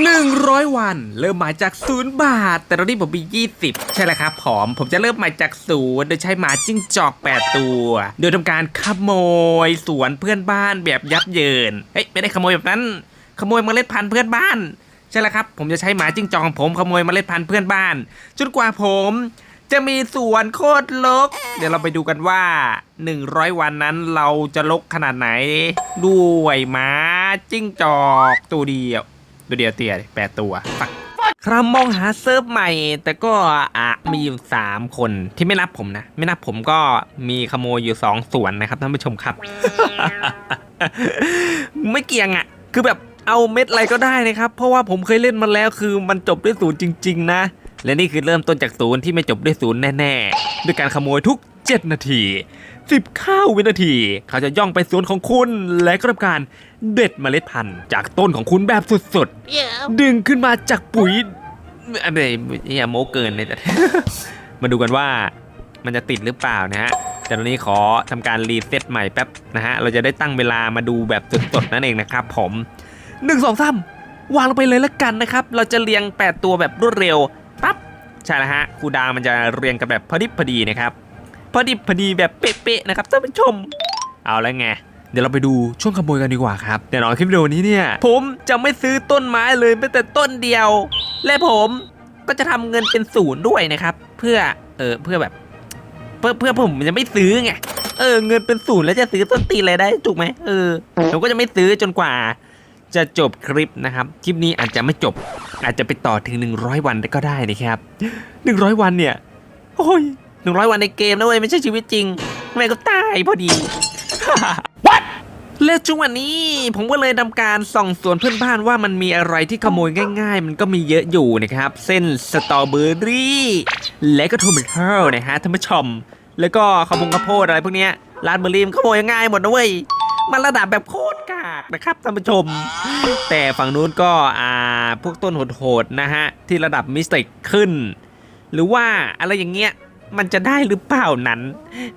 100 วัน เริ่มหมายจากศูนย์บาท แต่ตอนนี้ผมมี 20 ใช่แล้วครับผอมผมจะเริ่มหมายจากศูนย์โดยใช้หมาจิ้งจอก 8 ตัว โดยทำการขโมยสวนเพื่อนบ้านแบบยับเยิน เฮ้ย ไม่ได้ขโมยแบบนั้น ขโมยเมล็ดพันธุ์เพื่อนบ้าน ใช่แล้วครับ ผมจะใช้หมาจิ้งจอกของผมขโมยเมล็ดพันธุ์เพื่อนบ้าน จนกว่าผมจะมีสวนโคตรลก เดี๋ยวเราไปดูกันว่า 100 วันนั้นเราจะลกขนาดไหน ด้วยหมาจิ้งจอกตัวเดียว ตัวเดียวเตียแปดตัวปักครับมองหาเซิร์ฟใหม่ แต่ก็อะมีอยู่3คนที่ไม่นับผมนะ ไม่นับผมก็มีขโมยอยู่2ส่วนนะครับท่านผู้ชมครับ ไม่เกี่ยงอะ คือแบบเอาเม็ดอะไรก็ได้นะครับ เพราะว่าผมเคยเล่นมาแล้วคือมันจบด้วยศูนย์จริง ๆ นะ และนี่คือเริ่มต้นจากศูนย์ที่ไม่จบด้วยศูนย์แน่ ๆ ด้วยการขโมยทุก 7 นาที 10ข้าววินาที เขาจะย่องไปสวนของคุณและก็ทำการเด็ดเมล็ดพันธุ์จากต้นของคุณแบบสุดๆ ดึงขึ้นมาจากปุ๋ยอะไรอย่าโมเกินเลยแต่ มาดูกันว่ามันจะติดหรือเปล่านะฮะแต่ตอนนี้ขอทำการรีเซ็ตใหม่แป๊บนะฮะ เราจะได้ตั้งเวลามาดูแบบสดๆนั่นเองนะครับผม1 2 3วางลงไปเลยละกันนะครับ เราจะเรียง 8 ตัวแบบรวดเร็วปั๊บใช่แล้วฮะครูดาวมันจะเรียงกันแบบพอดิบพอดีนะครับ พอดิบพอดีแบบเป๊ะๆนะครับท่านผู้ชม เอาแล้วไงเดี๋ยวเราไปดูช่วงขโมยกันดีกว่าครับแต่นอนคลิปวิดีโอนี้เนี่ย ผมจะไม่ซื้อต้นไม้เลยแม้แต่ต้นเดียว และผมก็จะทำเงินเป็นศูนย์ด้วยนะครับ เพื่อเออเพื่อแบบ เพื่อเพื่อผมจะไม่ซื้อไงเออเงินเป็นศูนย์แล้วจะซื้อต้นตีอะไรได้ถูกไหมเออผมก็จะไม่ซื้อจนกว่า จะจบคลิปนะครับ คลิปนี้อาจจะไม่จบ อาจจะไปต่อถึง 100 วันก็ได้นะครับ 100 วันเนี่ยโอ้ย 100วันในเกมนะเว้ยไม่ใช่ชีวิตจริงแม่งก็ตายพอดี What และช่วงวันนี้ ผมก็เลยทำการส่องสวนเพื่อนบ้านว่ามันมีอะไรที่ขโมยง่าย ๆ มันก็มีเยอะอยู่นะครับ เส้นสตรอเบอรี่และก็โทมิโตนะฮะท่านผู้ชม แล้วก็ขมงข้าวโพดอะไรพวกเนี้ยร้านเบอร์รี่มันขโมยง่ายหมดนะเว้ยมันระดับแบบโคตรกากนะครับท่านผู้ชม แต่ฝั่งนู้นก็อ่าพวกต้นโหดๆนะฮะที่ระดับมิสติกขึ้น หรือว่าอะไรอย่างเงี้ย มันจะได้หรือเปล่านั้น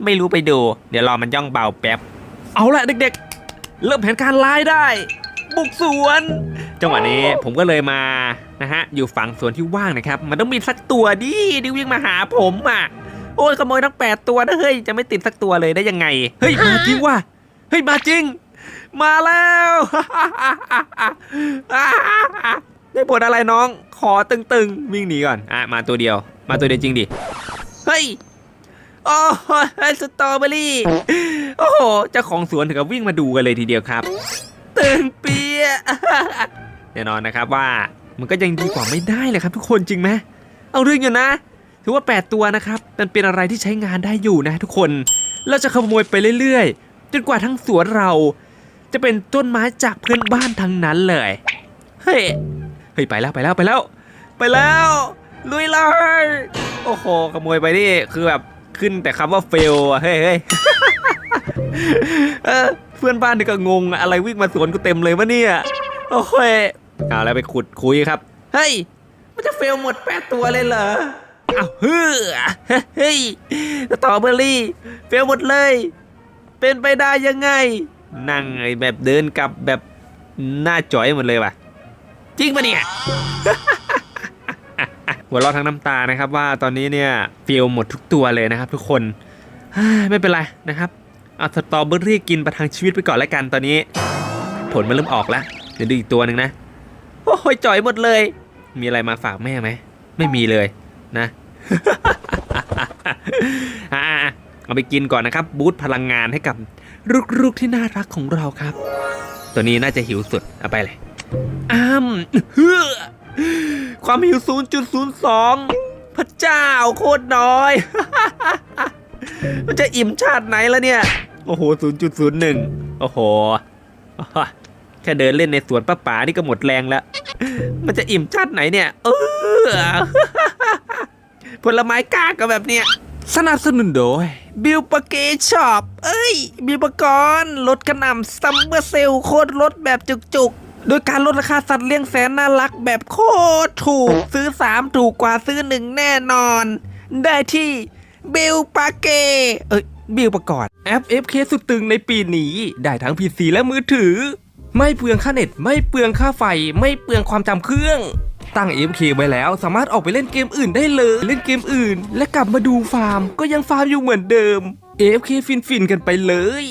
ไม่รู้ไปดู เดี๋ยวรอมันย่องเบาแป๊บ เอาละเด็กๆ เริ่มแผนการไล่ได้ บุกสวน จังหวะนี้ผมก็เลยมานะฮะอยู่ฝั่งสวนที่ว่างนะครับ มันต้องมีสักตัวดิที่วิ่งมาหาผมอะโอ้ยขโมยทั้ง 8 ตัวนะเฮ้ยจะไม่ติดสักตัวเลยได้ยังไงเฮ้ยมาจริงว่ะเฮ้ยมาจริง มาแล้วได้ผลอะไรน้อง ขอตึงๆ วิ่งหนีก่อนอะมาตัวเดียว มาตัวเดียวจริงดิ เฮ้ย โอ้ยสตรอเบอรี่ โอ้โห เจ้าของสวนถึงกับวิ่งมาดูกันเลยทีเดียวครับ ตึงเปียแน่นอนนะครับว่ามันก็ยังดีกว่าไม่ได้เลยครับ ทุกคนจริงไหมเอาเรื่องอยู่นะ ถือว่า 8 ตัวนะครับมันเป็นอะไรที่ใช้งานได้อยู่นะ ทุกคน เราจะขโมยไปเรื่อยๆ จนกว่าทั้งสวนเรา จะเป็นต้นไม้จากเพื่อนบ้านทั้งนั้นเลย เฮ้ย เฮ้ยไปแล้วไปแล้วไปแล้ว ไปแล้ว ลุยเลยโอ้โหขโมยไปนี่คือแบบขึ้นแต่คำว่าเฟลอะเฮ้ยเฮ้ยเพื่อนบ้านนี่ก็งงอะอะไรวิ่งมาสวนกูเต็มเลยวะเนี่ยโอ้ยเอาแล้วไปขุดคุยครับ เฮ้ย มันจะเฟลหมดแปดตัวเลยเหรออ้าวเฮ้อเฮ้ยสตรอเบอรี่ เฟลหมดเลย เป็นไปได้ยังไง นั่งไอ้แบบเดินกลับแบบหน้าจ่อยหมดเลยว่ะ จริงปะเนี่ย หัวเราะทั้งน้ำตานะครับ ว่าตอนนี้เนี่ยฟิลหมดทุกตัวเลยนะครับ ทุกคนไม่เป็นไรนะครับเอาสตรอเบอรี่กินประทังชีวิตไปก่อนแล้วกันตอนนี้ ผลมันเริ่มออกแล้วเดี๋ยวดูอีกตัวหนึ่งนะโอ้ยจ่อยหมดเลย มีอะไรมาฝากแม่ไหมไม่มีเลยนะเอาไปกินก่อนนะครับ บูตพลังงานให้กับลูกๆที่น่ารักของเราครับ ตัวนี้น่าจะหิวสุดเอาไปเลยอ้ามเฮือ ความหิว 0.02 พระเจ้าโคตรน้อย มันจะอิ่มชาติไหนแล้วเนี่ย โอ้โห 0.01 โอ้โห แค่เดินเล่นในสวนป้าป๋านี่ก็หมดแรงแล้ว มันจะอิ่มชาติไหนเนี่ย เออ ผลไม้กล้าก็แบบเนี้ยสนับสนุนโดย บิลปะเกช็อป เอ้ย บิลปกรณ์ลดกระหน่ำซัมเมอร์เซลโคตรลดแบบจุกๆ โดยการลดราคาสัตว์เลี้ยงแสนน่ารักแบบโคตรถูกซื้อ 3 ถูกกว่าซื้อ1แน่นอน ได้ที่บิลปาเกเอ้ยบิลประกอบแอป FK สุดตึงในปีนี้ ได้ทั้ง PC และมือถือ ไม่เปลืองค่าเน็ต ไม่เปลืองค่าไฟ ไม่เปลืองความจำเครื่อง ตั้ง F K ไว้แล้วสามารถออกไปเล่นเกมอื่นได้เลย เล่นเกมอื่น และกลับมาดูฟาร์ม ก็ยังฟาร์มอยู่เหมือนเดิม AFK ฟินฟินกันไปเลย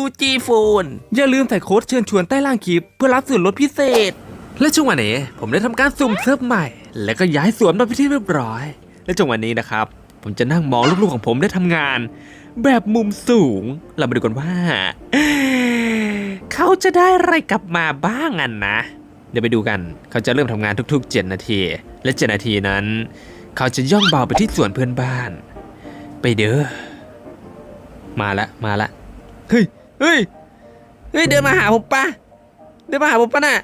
UG Phone อย่าลืมใส่โค้ดเชิญชวนใต้ล่างคลิป เพื่อรับส่วนลดพิเศษ และช่วงวันนี้ผมได้ทำการสุ่มเซิร์ฟใหม่ และก็ย้ายสวนมาเป็นที่เรียบร้อย และจังหวะนี้นะครับ ผมจะนั่งมองลูกๆของผมได้ทำงาน แบบมุมสูง เรามาดูกันว่า เขาจะได้อะไรกลับมาบ้างอันนะ เดี๋ยวไปดูกันเขาจะเริ่มทำงานทุกๆ 7 นาที และ 7 นาทีนั้น เขาจะย่องเบาไปที่สวนเพื่อนบ้าน ไปเด้อ มาละมาละเฮ้ยเฮ้ยเฮ้ยเดินมาหาผมปะเดินมาหาผมปะน่ะ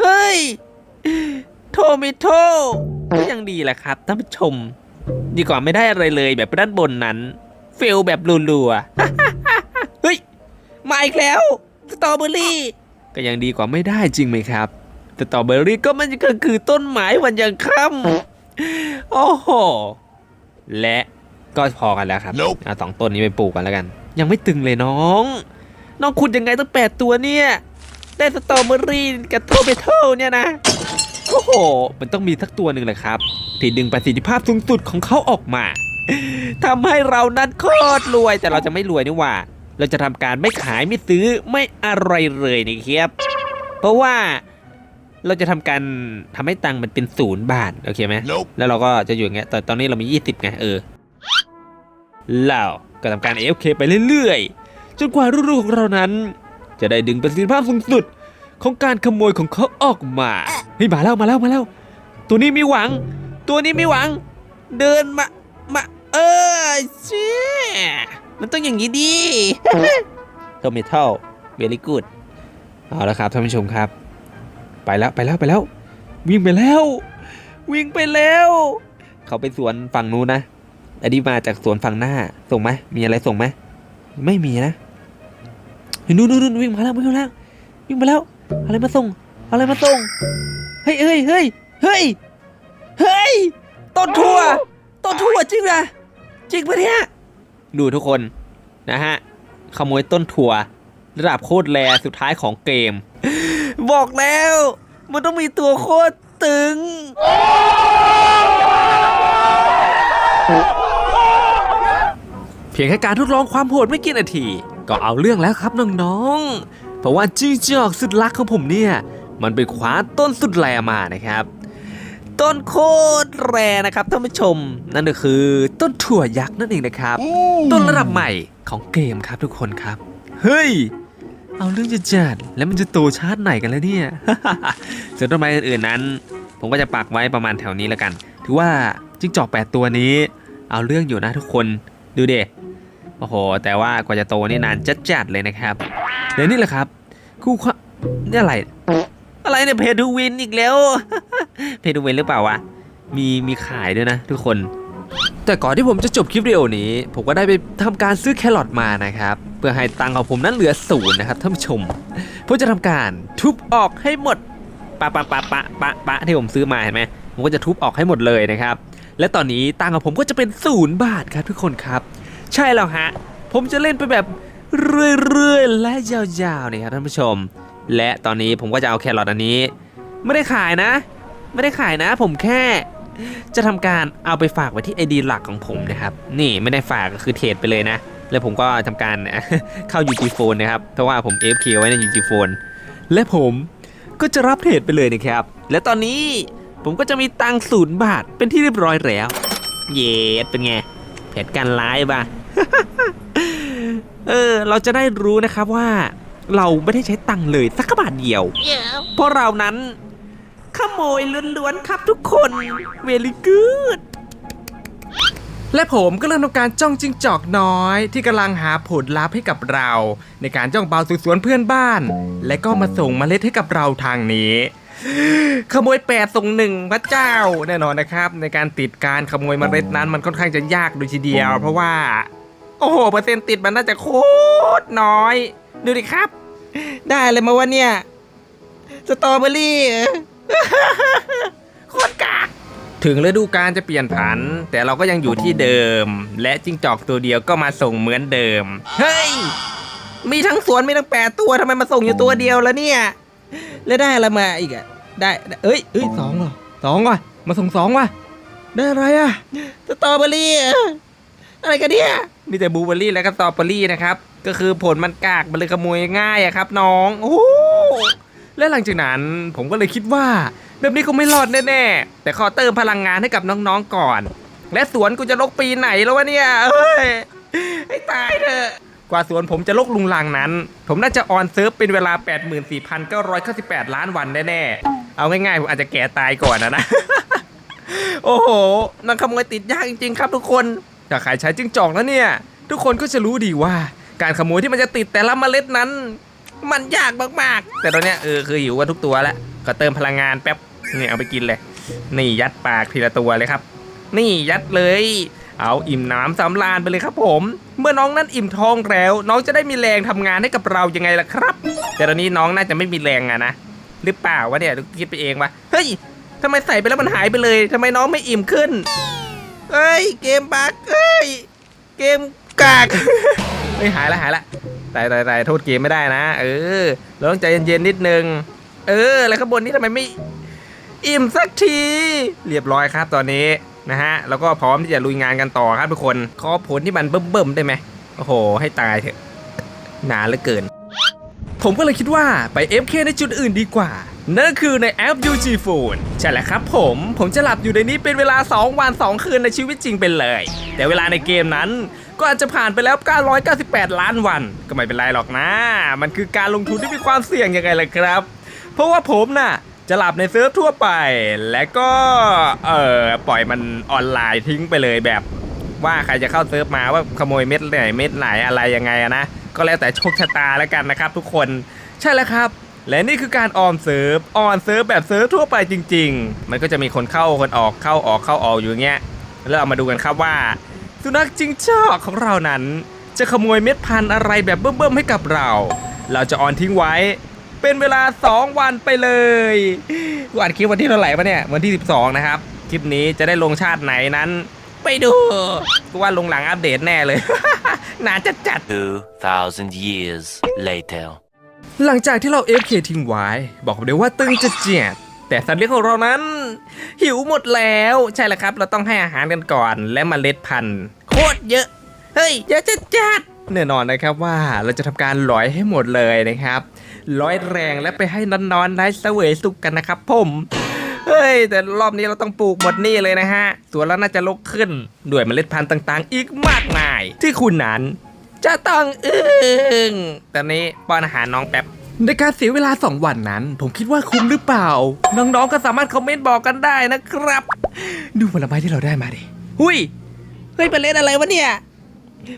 เฮ้ยโทมิโทก็ยังดีแหละครับท่านผู้ชม ดีกว่าไม่ได้อะไรเลยแบบด้านบนนั้นเฟลแบบรัวๆเฮ้ยมาอีกแล้วสตรอเบอรี่ก็ยังดีกว่าไม่ได้จริงไหมครับสตรอเบอรี่ก็มันก็คือต้นไม้วันยังค่ำโอ้โหและ ก็พอกันแล้วครับ Nope เอาสองต้นนี้ไปปลูกกันแล้วกัน ยังไม่ตึงเลยน้อง น้องขุดยังไงตั้งแปดตัวเนี่ย ได้สตรอเบอรี่กับโทเมโต้เนี่ยนะโอ้โห มันต้องมีสักตัวหนึ่งแหละครับ ที่ดึงประสิทธิภาพสูงสุดของเขาออกมาทำให้เรานั้นโคตรรวยแต่เราจะไม่รวยนี่หว่า เราจะทำการไม่ขายไม่ซื้อไม่อะไรเลยนะครับ เพราะว่าเราจะทำการทำให้ตังค์มันเป็นศูนย์บาทโอเคไหม Nope. แล้วเราก็จะอยู่อย่างเงี้ยแต่ตอนนี้เรามี 20ไงเออ เราก็ทำการ AFK ไปเรื่อยๆ จนกว่ารุ่นๆของเรานั้น จะได้ดึงประสิทธิภาพสูงสุดของการขโมยของเขาออกมา เฮ้ยมาแล้วมาแล้วมาแล้ว ตัวนี้มีหวัง ตัวนี้มีหวัง เดินมา มา เออเชี่ยมันต้องอย่างนี้ดิโทมิทัลเวลี่กูดเอาละครับท่านผู้ชมครับ ไปแล้วไปแล้วไปแล้ว วิ่งไปแล้ว วิ่งไปแล้ว เขาไปสวนฝั่งนู้นนะ อันนี้มาจากสวนฝั่งหน้า ส่งไหมมีอะไรส่งไหมไม่มีนะเฮ้ยนู่นนู่นนู่นวิ่งมาแล้ววิ่งมาแล้ววิ่งมาแล้ว อะไรมาส่ง อะไรมาส่ง เฮ้ยเฮ้ยเฮ้ยเฮ้ยเฮ้ยต้นทั่วต้นทั่วจริงนะจริงปะเนี่ยดูทุกคนนะฮะขโมยต้นถั่ว ระดับโคตรแรสุดท้ายของเกม บอกแล้ว มันต้องมีตัวโคตรตึง เพียงแค่การทดลองความโหดไม่กี่นาที ก็เอาเรื่องแล้วครับน้องๆ เพราะว่าจิ้งจอกสุดรักของผมเนี่ย มันไปคว้าต้นสุดแรมานะครับ ต้นโคตรแรนะครับท่านผู้ชม นั่นก็คือต้นถั่วยักษ์นั่นเองนะครับ ต้นระดับใหม่ของเกมครับทุกคนครับ เฮ้ยเอาเรื่องจะจัดแล้วมันจะโตชาติไหนกันแล้วเนี่ยส่วนต้นไม้อื่นๆนั้น ผมก็จะปักไว้ประมาณแถวนี้แล้วกัน ถือว่าจิ้งจอกแปดตัวนี้ เอาเรื่องอยู่นะทุกคนดูเด โอ้โห แต่ว่ากว่าจะโตนี่นานจัดจัดๆเลยนะครับเดี๋ยวนี่แหละครับ คู่ควานี่อะไร อะไรเนี่ยเพทูวินอีกแล้ว เพทูวินหรือเปล่าวะ มีมีขายด้วยนะ ทุกคน แต่ก่อนที่ผมจะจบคลิปวิดีโอนี้ ผมก็ได้ไปทำการซื้อแครอทมานะครับ เพื่อให้ตังค์ของผมนั้นเหลือศูนย์นะครับท่านผู้ชม ผมจะทำการทุบออกให้หมดปะปะปะปะปะปะที่ผมซื้อมาเห็นไหมผมก็จะทุบออกให้หมมดเลยนะครับ และตอนนี้ตังค์ของผมก็จะเป็นศูนย์บาทครับทุกคนครับ ใช่แล้วฮะ ผมจะเล่นไปแบบเรื่อยๆ และยาวๆนะครับท่านผู้ชม และตอนนี้ผมก็จะเอาแครอทอันนี้ ไม่ได้ขายนะ ไม่ได้ขายนะ ผมแค่ จะทำการเอาไปฝากไว้ที่ไอดีหลักของผมนะครับ นี่ไม่ได้ฝากก็คือเทรดไปเลยนะ แล้วผมก็ทำการเข้า UG Phone นะครับ เพราะว่าผม FK ไว้ใน UG Phone และผมก็จะรับเทรดไปเลยนะครับ และตอนนี้ผมก็จะมีตังค์ศูนย์บาทเป็นที่เรียบร้อยแล้ว เย็ดเป็นไงแผนการร้ายปะ เออเราจะได้รู้นะครับว่า เราไม่ได้ใช้ตังค์เลยสักบาทเดียว เพราะเรานั้น ขโมยล้วนๆครับทุกคน very good และผมก็เริ่มทำการจ้องจิ้งจอกน้อย ที่กำลังหาผลลัพธ์ให้กับเรา ในการจ้องเบาสู่สวนเพื่อนบ้าน และก็มาส่งเมล็ดให้กับเราทางนี้ ขโมยแปดส่งหนึ่งพระเจ้าแน่นอนนะครับ ในการติดการขโมยเมล็ดนั้นมันค่อนข้างจะยากดูทีเดียว เพราะว่า โอ้โหเปอร์เซ็นต์ติดมันน่าจะโคตรน้อย ดูดิครับ ได้เลยมาวะเนี่ยสตรอเบอรี่โคตรกากถึงฤดูกาลจะเปลี่ยนผัน แต่เราก็ยังอยู่ที่เดิม และจิ้งจอกตัวเดียวก็มาส่งเหมือนเดิม เฮ้ย มีทั้งสวนมีทั้งแปดตัวทำไมมาส่งอยู่ตัวเดียวแล้วเนี่ย แล้วได้อะไรมาอีกอะได้เอ้ยเอ้ยสองเหรอสองว่ะมาส่งสองว่ะได้อะไรอะสตรอเบอรี่อะไรกันเนี่ย มีแต่บลูเบอร์รี่และก็สตรอเบอร์รี่นะครับ ก็คือผลมันกากมันเลยขโมยง่ายอะครับ น้องโอ้และหลังจากนั้นผมก็เลยคิดว่า แบบนี้คงไม่รอดแน่ๆแต่ขอเติมพลังงานให้กับน้องๆก่อน และสวนกูจะลกปีไหนแล้ววะเนี่ยเอ้ยให้ตายเถอะกว่าสวนผมจะลกลุงลังนั้น ผมน่าจะออนเซิร์ฟเป็นเวลา 84,998 ล้านวันแน่ๆเอาง่ายๆผมอาจจะแก่ตายก่อนนะนะโอ้โหนังขโมยติดยากจริงๆ ครับทุกคน ถ้าใครใช้จิ้งจอกแล้วเนี่ย ทุกคนก็จะรู้ดีว่า การขโมยที่มันจะติดแต่ละเมล็ดนั้น มันยากมากแต่ตอนเนี้ยเออคือหิวกันทุกตัวแล้วก็เติมพลังงานแป๊บนี่เอาไปกินเลย นี่ยัดปากทีละตัวเลยครับ นี่ยัดเลย เอาอิ่มน้ำสำราญไปเลยครับผม เมื่อน้องนั้นอิ่มท้องแล้ว น้องจะได้มีแรงทำงานให้กับเรายังไงล่ะครับ แต่ตอนนี้น้องน่าจะไม่มีแรงอะนะหรือเปล่าวะเนี่ยคิดไปเองวะเฮ้ยทำไมใส่ไปแล้วมันหายไปเลยทำไมน้องไม่อิ่มขึ้น เฮ้ย เกมบักเฮ้ย เกมกากเฮ้ยหายละหายละตายตายตายโทษเกมไม่ได้นะ เออเราต้องใจเย็นๆนิดนึง เออ แล้วข้างบนนี้ทำไมไม่ อิ่มสักที เรียบร้อยครับตอนนี้นะฮะ แล้วก็พร้อมที่จะลุยงานกันต่อครับทุกคน ขอผลที่มันเบิ่มๆได้ไหม โอ้โห ให้ตายเถอะ นานเหลือเกิน ผมก็เลยคิดว่าไป FK ในจุดอื่นดีกว่า นั่นคือในแอป UG Phone ใช่แหละครับผม ผมจะหลับอยู่ในนี้เป็นเวลา 2 วัน 2 คืนในชีวิตจริงไปเลย แต่เวลาในเกมนั้น ก็อาจจะผ่านไปแล้ว 998 ล้านวัน ก็ไม่เป็นไรหรอกนะ มันคือการลงทุนที่มีความเสี่ยงยังไงล่ะครับ เพราะว่าผมน่ะจะหลับในเซิร์ฟทั่วไป และก็เออปล่อยมันออนไลน์ทิ้งไปเลยแบบ ว่าใครจะเข้าเซิร์ฟมาว่าขโมยเม็ดไหนเม็ดไหนอะไรยังไงนะก็แล้วแต่โชคชะตาแล้วกันนะครับ ทุกคนใช่แล้วครับ และนี่คือการออมเซิร์ฟออนเซิร์ฟแบบเซิร์ฟทั่วไปจริง ๆ มันก็จะมีคนเข้าคนออกเข้าออกเข้าออกอยู่อย่างเงี้ยแล้วเรามาดูกันครับว่า สุนัขจิงจอกของเรานั้น จะขโมยเม็ดพันธุ์อะไรแบบเบิ่มๆให้กับเรา เราจะออนทิ้งไว้ เป็นเวลา 2 วันไปเลยกูอัดคลิปวันที่เท่าไหร่ปะเนี่ยวันที่ 12 นะครับ คลิปนี้จะได้ลงชาติไหนนั้น ไปดูกูว่าลงหลังอัปเดตแน่เลยน่าจะจัด 2,000 years later. หลังจากที่เรา FK ทิ้งไว้ บอกเลยว่าตึงจะเจียด แต่สัตว์เลี้ยงของเรานั้น หิวหมดแล้ว ใช่แล้วครับ เราต้องให้อาหารกันก่อน และมเมล็ดพันธุ์โคตรเยอะ เฮ้ยเยอะจะจัดแน่นอนนะครับว่าเราจะทำการร้อยให้หมดเลยนะครับร้อยแรงและไปให้นอนๆได้เสวยสุขกันนะครับผมเฮ้ย แต่รอบนี้เราต้องปลูกหมดนี่เลยนะฮะสวนเราน่าจะลกขึ้นด้วยเมล็ดพันธุ์ต่างๆ อีกมากมาย ที่คุณนั้น จะต้องอึ้งตอนนี้ป้อนอาหารน้องแป๊บ ในการเสียเวลา 2 วันนั้น ผมคิดว่าคุ้มหรือเปล่า น้องๆก็สามารถคอมเมนต์บอกกันได้นะครับ ดูผลไม้ที่เราได้มาดิ หุยเฮ้ยเมล็ดอะไรวะเนี่ย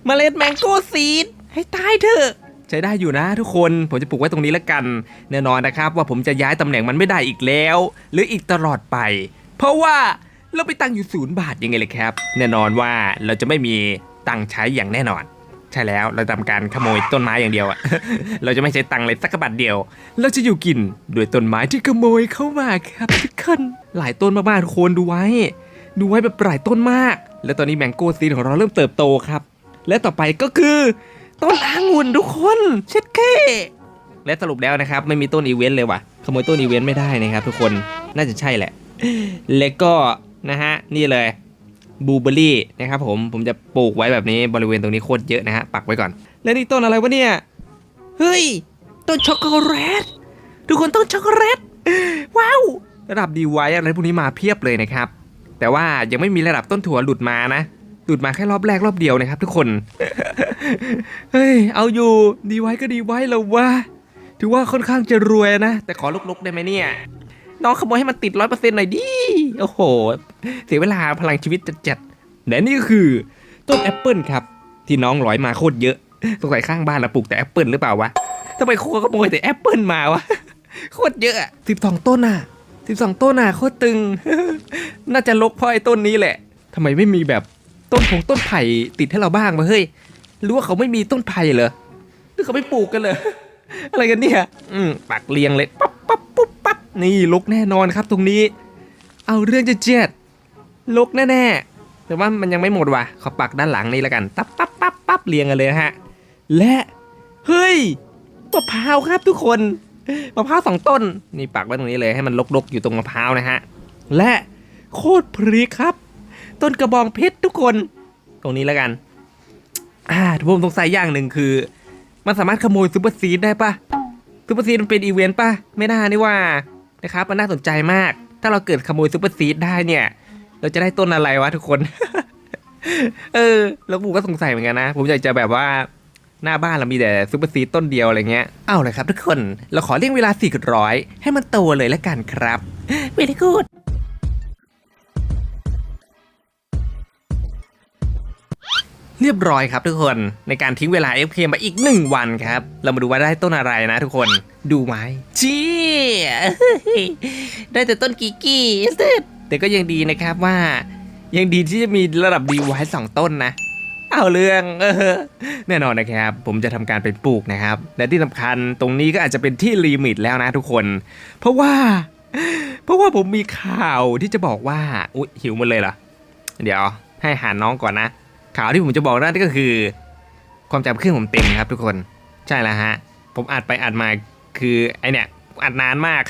เมล็ดแมงโก้ซีด ให้ตายเถอะใช้ได้อยู่นะทุกคน ผมจะปลูกไว้ตรงนี้แล้วกัน แน่นอนนะครับว่าผมจะย้ายตำแหน่งมันไม่ได้อีกแล้ว หรืออีกตลอดไป เพราะว่าเราไปตังค์อยู่ศูนย์บาทยังไงเลยครับ แน่นอนว่าเราจะไม่มีตังค์ใช้อย่างแน่นอน ใช่แล้วเราทำการขโมยต้นไม้อย่างเดียวอะเราจะไม่ใช้ตังค์เลยสักบาทเดียว เราจะอยู่กินด้วยต้นไม้ที่ขโมยเข้ามาครับทุกคนหลายต้นมากๆทุกคนดูไว้ ดูไว้แบบหลายต้นมาก และตอนนี้แมงโก้ซีดของเราเริ่มเติบโตครับ และต่อไปก็คือ ต้นองุ่นทุกคนเช็ดเค้และสรุปแล้วนะครับไม่มีต้นอีเวนต์เลยว่ะขโมยต้นอีเวนต์ไม่ได้นะครับทุกคนน่าจะใช่แหละ แล้วก็นะฮะนี่เลย บูเบอรี่นะครับผมผมจะปลูกไว้แบบนี้บริเวณตรงนี้โคตรเยอะนะฮะปักไว้ก่อน และนี่ต้นอะไรวะเนี่ย เฮ้ย ต้นช็อกโกแลตทุกคนต้นช็อกโกแลตว้าวระดับดีไว้อะไรพวกนี้มาเพียบเลยนะครับ แต่ว่ายังไม่มีระดับต้นถั่วหลุดมานะหลุดมาแค่รอบแรกรอบเดียวนะครับ ทุกคนเฮ้ยเอาอยู่ดีไว้ก็ดีไว้แล้ววะถือว่าค่อนข้างจะรวยนะ แต่ขอลุกๆได้ไหมเนี่ย น้องขโมยให้มันติดร้อยเปอร์เซ็นต์หน่อยดิ โอ้โห เสียเวลาพลังชีวิตจัดๆและนี่ก็คือต้นแอปเปิลครับ ที่น้องร้อยมาโคตรเยอะ สงสัยข้างบ้านเราปลูกแต่แอปเปิลหรือเปล่าวะทำไมครูขโมยแต่แอปเปิลมาวะ โคตรเยอะสิบสองต้นอะสิบสองต้นอะโคตรตึง น่าจะลกเพราะไอ้ต้นนี้แหละทำไมไม่มีแบบต้นผงต้นไผ่ติดให้เราบ้างวะเฮ้ยรือว่าเขาไม่มีต้นไผ่เหรอหรือเขาไม่ปลูกกันเลยอะไรกันเนี่ย อืมปักเรียงเลยปั๊บปั๊บปุ๊บ นี่ลุกแน่นอนครับตรงนี้ เอาเรื่องจะเจ็ดลุกแน่ๆแต่ว่ามันยังไม่หมดว่ะขอปักด้านหลังนี่แล้วกันตับปั๊บปั๊บปั๊บเรียงกันเลยนะฮะ และเฮ้ยมะพร้าวครับทุกคนมะพร้าวสองต้น นี่ปักไว้ตรงนี้เลยให้มันลกๆอยู่ตรงมะพร้าวนะฮะ และโคตรพริกครับ ต้นกระบองเพชรทุกคน ตรงนี้แล้วกัน อ่าผมสงสัยอย่างหนึ่งคือ มันสามารถขโมยซูเปอร์ซีดได้ปะซูเปอร์ซีดมันเป็นอีเวนต์ปะไม่น่านี่ว่า นะครับมันน่าสนใจมาก ถ้าเราเกิดขโมยซูเปอร์ซีดได้เนี่ย เราจะได้ต้นอะไรวะทุกคน เออ แล้วผมก็สงสัยเหมือนกันนะ ผมอยากจะแบบว่าหน้าบ้านเรามีแต่ซูเปอร์ซีดต้นเดียวอะไรเงี้ย เอาเลยครับทุกคน เราขอเลี่ยงเวลา4ี่ร้อยให้มันโตเลยแล้วกันครับเวลี่กูด เรียบร้อยครับทุกคนในการทิ้งเวลา FK มาอีก 1 วันครับ เรามาดูว่าได้ต้นอะไรนะทุกคนดูไหมชี้ได้แต่ต้นกีกี้แต่ก็ยังดีนะครับว่า ยังดีที่จะมีระดับดีไว้สองต้นนะ เอาเรื่องเออแน่นอนนะครับ ผมจะทำการไปปลูกนะครับ และที่สำคัญตรงนี้ก็อาจจะเป็นที่ลิมิตแล้วนะทุกคน เพราะว่า เพราะว่าผมมีข่าวที่จะบอกว่าอุ๊ยหิวหมดเลยเหรอเดี๋ยวให้หาน้องก่อนนะ ข่าวที่ผมจะบอกนั่นก็คือ ความจำเครื่องผมเต็มครับทุกคน ใช่แล้วฮะ ผมอัดไปอัดมาคือไอเนี่ยอัดนานมาก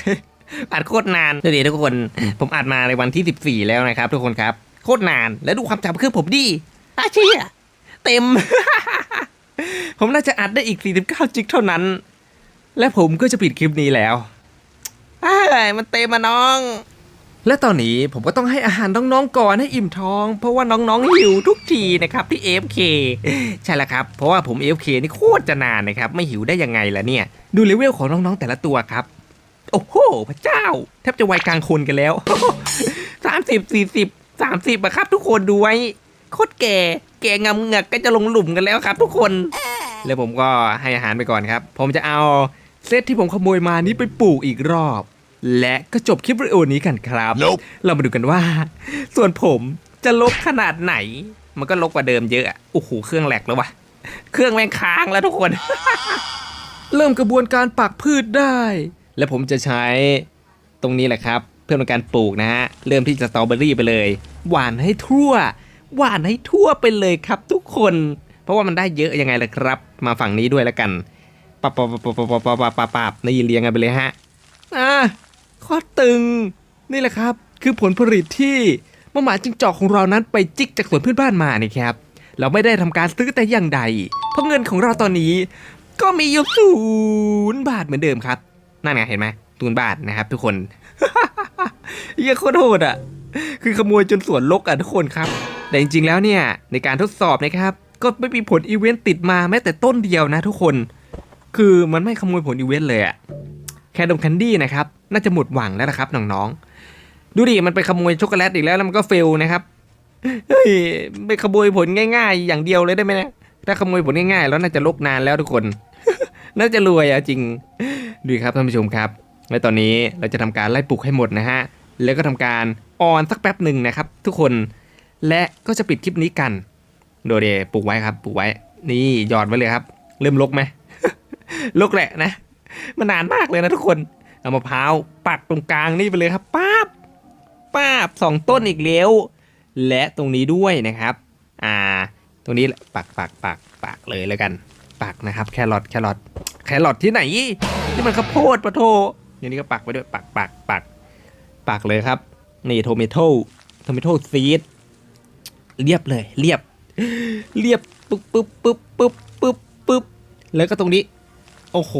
อัดโคตรนานเดี๋ยวทุกคน ผมอัดมาในวันที่ 14 แล้วนะครับ ทุกคนครับ โคตรนาน แล้วดูความจำเครื่องผมดิอาเชี่ยเต็ม ผมน่าจะอัดได้อีก 49 จิกเท่านั้น และผมก็จะปิดคลิปนี้แล้วมันเต็มมาน้อง และตอนนี้ผมก็ต้องให้อาหารน้องๆก่อนให้อิ่มท้อง เพราะว่าน้องๆหิวทุกทีนะครับที่ AFK ใช่แล้วครับ เพราะว่าผม AFK นี่โคตรจะนานนะครับ ไม่หิวได้ยังไงล่ะเนี่ย ดูเลเวลของน้องๆแต่ละตัวครับ โอ้โห พระเจ้า แทบจะวัยกลางคนกันแล้วสามสิบสี่สิบสามสิบอะครับ ทุกคนดูไว้โคตรแก่ แก่งำเงือกก็จะลงหลุมกันแล้วครับ ทุกคน แล้วผมก็ให้อาหารไปก่อนครับ ผมจะเอาเซตที่ผมขโมยมานี้ไปปลูกอีกรอบ และก็จบคลิปวิดีโอนี้กันครับ nope. เรามาดูกันว่า ส่วนผมจะลบขนาดไหน มันก็ลบกว่าเดิมเยอะโอ้โหเครื่องแหลกแล้ววะเครื่องแม่งค้างแล้วทุกคน เริ่มกระบวนการปักพืชได้ และผมจะใช้ตรงนี้แหละครับ เพื่อเป็นการปลูกนะฮะเริ่มที่จะสตรอเบอรี่ไปเลย หวานให้ทั่ว หวานให้ทั่วไปเลยครับ ทุกคน เพราะว่ามันได้เยอะยังไงล่ะครับ มาฝั่งนี้ด้วยแล้วกันปับปับปับปับปับปับปับนี่เรียงกันไปเลยฮะอ่า ข้อตึง นี่แหละครับ คือผลผลิตที่มะหมาจิงจอกของเรานั้นไปจิกจากสวนเพื่อนบ้านมานี่ครับ เราไม่ได้ทำการซื้อแต่อย่างใด เพราะเงินของเราตอนนี้ ก็มีอยู่ศูนย์บาทเหมือนเดิมครับ นั่นไงเห็นไหมศูนบาทนะครับ ทุกคนเหี้ยอะโคตรโหดอะ คือขโมยจนสวนลกอะทุกคนครับ แต่จริงๆแล้วเนี่ยในการทดสอบนะครับ ก็ไม่มีผลอีเวนต์ติดมาแม้แต่ต้นเดียวนะทุกคน คือมันไม่ขโมยผลอีเวนต์เลยอะ แคดงแคนดี้นะครับน่าจะหมดหวังแล้วนะครับน้องๆดูดิมันไปขโมยช็อกโกแลตอีกแล้วแล้วมันก็เฟลนะครับเฮ้ยไปขโมยผลง่าย ๆ อย่างเดียวเลยได้ไหมนะถ้าขโมยผลง่ายๆแล้วน่าจะลกนานแล้วทุกคน น่าจะรวยอะจริงดูครับท่านผู้ชมครับ และตอนนี้เราจะทำการไล่ปลุกให้หมดนะฮะแล้วก็ทำการออนสักแป๊บหนึ่งนะครับ ทุกคนและก็จะปิดคลิปนี้กันโดยเดปลูกไว้ครับปลูกไว้ นี่หยอดไว้เลยครับ เริ่มลกไหมลกแหละนะ มันนานมากเลยนะทุกคน เอามะพร้าวปักตรงกลางนี่ไปเลยครับป้าบป้าบสองต้นอีกแล้ว และตรงนี้ด้วยนะครับ อ่า ตรงนี้ปักปักปักปักเลยแล้วกัน ปักนะครับ แครอทแครอทแครอทที่ไหนนี่มันข้าวโพดปะโทอย่างนี้ก็ปักไปด้วยปักปักปักปักเลยครับ นี่โทเมโต้โทเมโต้ซีดเรียบเลย เรียบ เรียบปึ๊บปึ๊บปึ๊บปึ๊บปึ๊บปึ๊บแล้วก็ตรงนี้ โอ้โห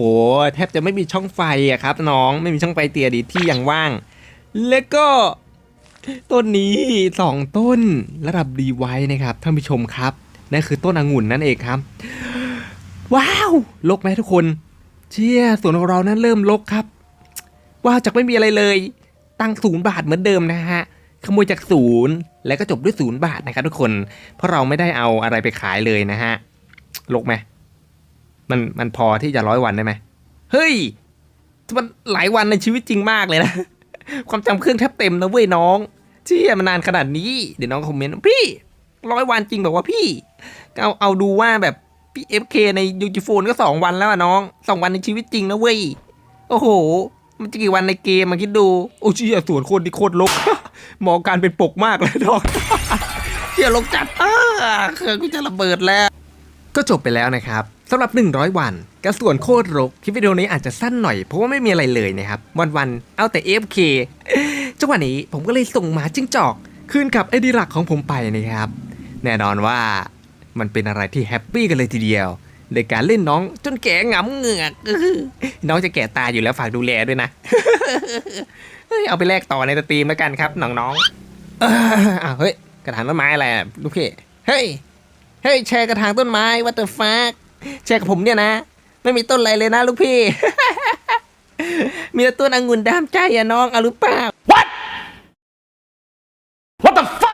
แทบจะไม่มีช่องไฟอะครับ น้องไม่มีช่องไฟเตียดีที่ยังว่าง แล้วก็ ต้นนี้สองต้นระดับดีไว้นะครับท่านผู้ชมครับนั่นคือต้นองุ่นนั่นเองครับ ว้าวลกไหมทุกคน เชี่ยสวนของเรานั้นเริ่มลกครับ ว้าวจากไม่มีอะไรเลย ตั้งศูนย์บาทเหมือนเดิมนะฮะขโมยจากศูนย์แล้วก็จบด้วยศูนย์บาทนะครับทุกคน เพราะเราไม่ได้เอาอะไรไปขายเลยนะฮะลกไหม มันมันพอที่จะร้อยวันได้ไหมเฮ้ยมันหลายวันในชีวิตจริงมากเลยนะ ความจำเครื่องแทบเต็มนะเว้ยน้องเชี่ยมันนานขนาดนี้เดี๋ยวน้องคอมเมนต์พี่ร้อยวันจริงแบบว่าพี่เอาเอาดูว่าแบบพี่เอฟเคในยูจิโฟนก็สองวันแล้วอะน้องสองวันในชีวิตจริงนะเว้ยโอ้โห มันจะกี่วันในเกมมาคิดดู โอ้เชี่ยสวนโคนที่โคตรลกมองการเป็นปกมากเลยน้องเชี่ยลกจัดอ้าเครื่องกูจะระเบิดแล้ว ก็จบไปแล้วนะครับำหรับ 100 วันกระส่วนโคตรรกคลิปวิดีโอนี้อาจจะสั้นหน่อยเพราะว่าไม่มีอะไรเลยนะครับ วันๆเอาแต่ AFK จังหวะนี้ผมก็เลยส่งหมาจิ้งจอกคืนกับไอดีหลักของผมไปนะครับ แน่นอนว่ามันเป็นอะไรที่แฮปปี้กันเลยทีเดียวในการเล่นน้องจนแก่หงำเหงือกน้องจะแก่ตาอยู่แล้วฝากดูแลด้วยนะเอาไปแลกต่อในสตรีมแล้วกันครับน้องๆอออ้าวเฮ้ยกระถางต้นไม้อะไรลูกพี่เฮ้ยเฮ้ยแชร์กระถางต้นไม้วัตเตอร์ฟัก แชร์กับผมเนี่ยนะ ไม่มีต้นอะไรเลยนะลูกพี่ มีแต่ต้นองุ่นดามใจอะน้องเอาหรือเปล่า